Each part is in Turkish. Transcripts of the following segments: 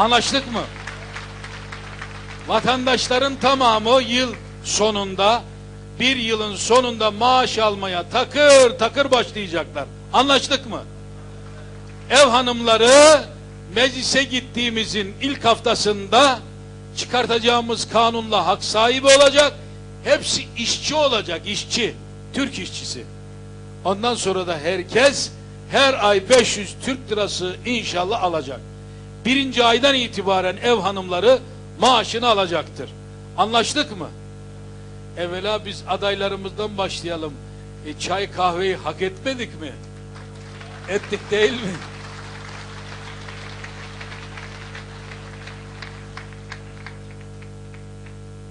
Anlaştık mı? Vatandaşların tamamı yıl sonunda bir yılın sonunda maaş almaya takır takır başlayacaklar. Anlaştık mı? Ev hanımları meclise gittiğimizin ilk haftasında çıkartacağımız kanunla hak sahibi olacak. Hepsi işçi olacak, işçi. Türk işçisi. Ondan sonra da herkes her ay 500 Türk lirası inşallah alacak. Birinci aydan itibaren ev hanımları maaşını alacaktır. Anlaştık mı? Evvela biz adaylarımızdan başlayalım. E, çay kahveyi hak etmedik mi? Ettik değil mi?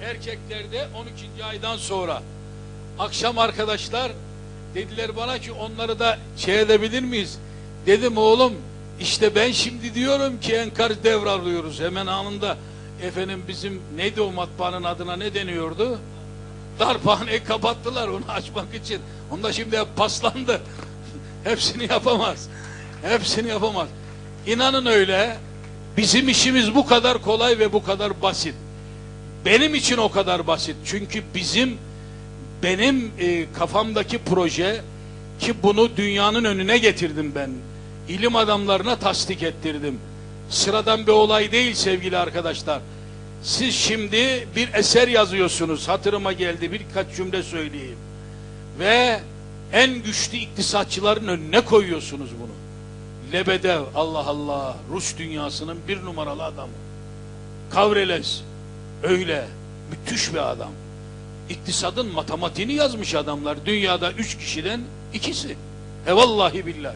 Erkeklerde 12. aydan sonra akşam arkadaşlar dediler bana ki onları da şey edebilir miyiz? Dedim oğlum işte ben şimdi diyorum ki enkar devralıyoruz hemen anında. Efendim bizim neydi o matbaanın adına ne deniyordu? Darphaneyi kapattılar onu açmak için. Onda şimdi hep paslandı. Hepsini yapamaz. Hepsini yapamaz. İnanın öyle. Bizim işimiz bu kadar kolay ve bu kadar basit. Benim için o kadar basit. Çünkü bizim benim e, kafamdaki proje ki bunu dünyanın önüne getirdim ben. İlim adamlarına tasdik ettirdim. Sıradan bir olay değil sevgili arkadaşlar. Siz şimdi bir eser yazıyorsunuz. Hatırıma geldi birkaç cümle söyleyeyim. Ve en güçlü iktisatçıların önüne koyuyorsunuz bunu. Lebedev Allah Allah Rus dünyasının bir numaralı adamı. Kavreles öyle müthiş bir adam. İktisadın matematiğini yazmış adamlar. Dünyada üç kişiden ikisi. E vallahi billahi.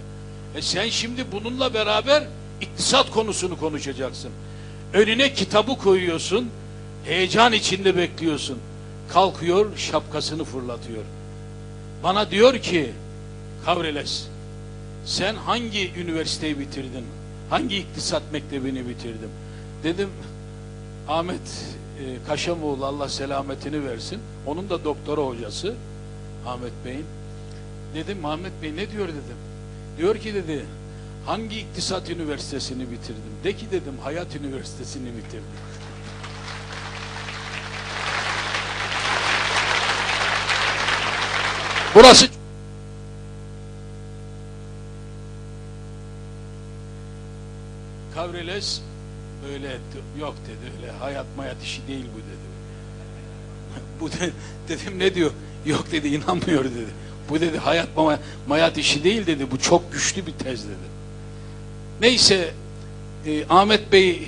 E sen şimdi bununla beraber iktisat konusunu konuşacaksın. Önüne kitabı koyuyorsun. Heyecan içinde bekliyorsun. Kalkıyor şapkasını fırlatıyor. Bana diyor ki Kavreles sen hangi üniversiteyi bitirdin? Hangi iktisat mektebini bitirdin? Dedim Ahmet e, Kaşamoğlu Allah selametini versin. Onun da doktora hocası Ahmet Bey'in. Dedim Ahmet Bey ne diyor dedim. Diyor ki dedi hangi iktisat üniversitesini bitirdim? De ki dedim Hayat Üniversitesini bitirdim. Burası Kavreles böyle etti. Yok dedi öyle hayat mayat işi değil bu dedi. bu de, dedim ne diyor? Yok dedi inanmıyor dedi. Bu dedi hayat mayat işi değil dedi. Bu çok güçlü bir tez dedi. Neyse e, Ahmet Bey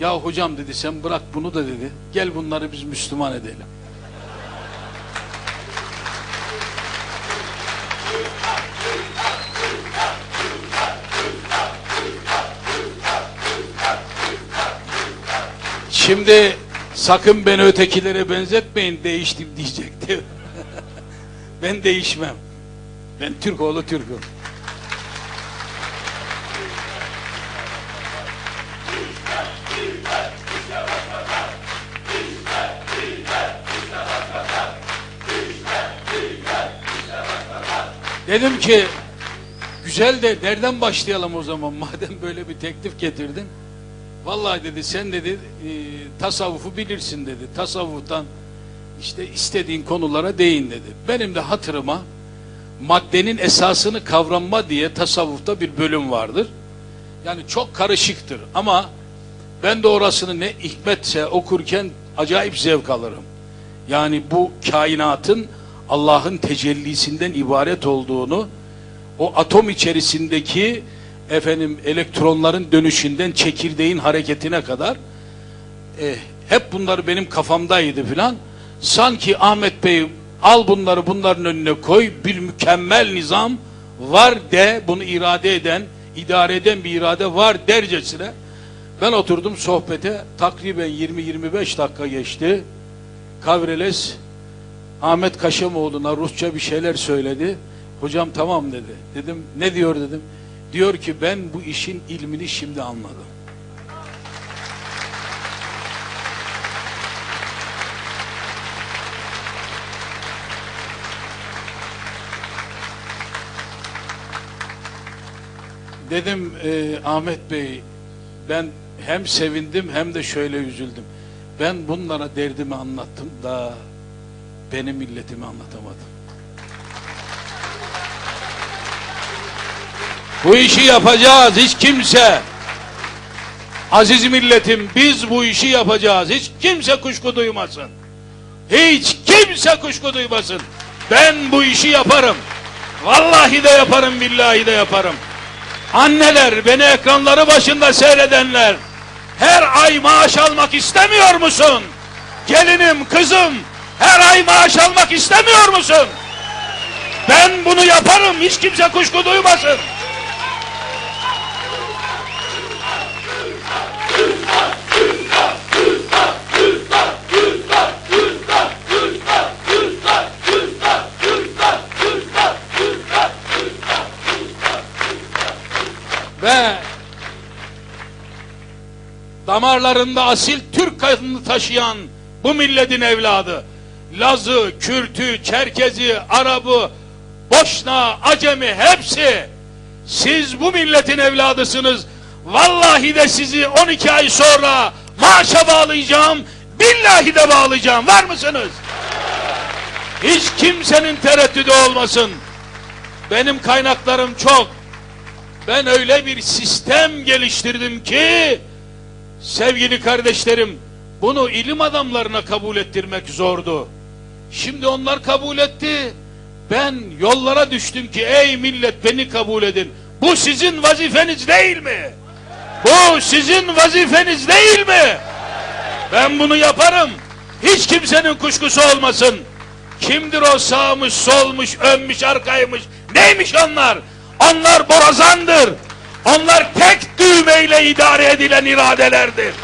ya hocam dedi sen bırak bunu da dedi. Gel bunları biz Müslüman edelim. Şimdi sakın beni ötekilere benzetmeyin değiştim diyecekti. ben değişmem. Ben Türk oğlu Türk'üm. Dedim ki güzel de nereden başlayalım o zaman madem böyle bir teklif getirdin. Vallahi dedi sen dedi e, tasavvufu bilirsin dedi. Tasavvuftan işte istediğin konulara değin dedi. Benim de hatırıma maddenin esasını kavranma diye tasavvufta bir bölüm vardır. Yani çok karışıktır ama ben de orasını ne hikmetse okurken acayip zevk alırım. Yani bu kainatın Allah'ın tecellisinden ibaret olduğunu o atom içerisindeki efendim elektronların dönüşünden çekirdeğin hareketine kadar e, hep bunlar benim kafamdaydı filan. Sanki Ahmet Bey al bunları bunların önüne koy bir mükemmel nizam var de bunu irade eden idare eden bir irade var dercesine ben oturdum sohbete takriben 20-25 dakika geçti. Kavreles Ahmet Kaşamoğlu'na Rusça bir şeyler söyledi. Hocam tamam dedi. Dedim ne diyor dedim. Diyor ki ben bu işin ilmini şimdi anladım. Dedim e, Ahmet Bey ben hem sevindim hem de şöyle üzüldüm. Ben bunlara derdimi anlattım da benim milletimi anlatamadım. Bu işi yapacağız hiç kimse. Aziz milletim biz bu işi yapacağız. Hiç kimse kuşku duymasın. Hiç kimse kuşku duymasın. Ben bu işi yaparım. Vallahi de yaparım, billahi de yaparım. Anneler, beni ekranları başında seyredenler, her ay maaş almak istemiyor musun? Gelinim, kızım, her ay maaş almak istemiyor musun? Ben bunu yaparım, hiç kimse kuşku duymasın. Damarlarında asil Türk kanını taşıyan bu milletin evladı, Lazı, Kürtü, Çerkezi, Arabı, Boşna, Acemi hepsi siz bu milletin evladısınız. Vallahi de sizi 12 ay sonra maaşa bağlayacağım, billahi de bağlayacağım. Var mısınız? Hiç kimsenin tereddüdü olmasın. Benim kaynaklarım çok. Ben öyle bir sistem geliştirdim ki sevgili kardeşlerim bunu ilim adamlarına kabul ettirmek zordu. Şimdi onlar kabul etti. Ben yollara düştüm ki ey millet beni kabul edin. Bu sizin vazifeniz değil mi? Bu sizin vazifeniz değil mi? Ben bunu yaparım. Hiç kimsenin kuşkusu olmasın. Kimdir o sağmış, solmuş, önmüş, arkaymış? Neymiş onlar? Onlar borazandır. Onlar tek düğmeyle idare edilen iradelerdir.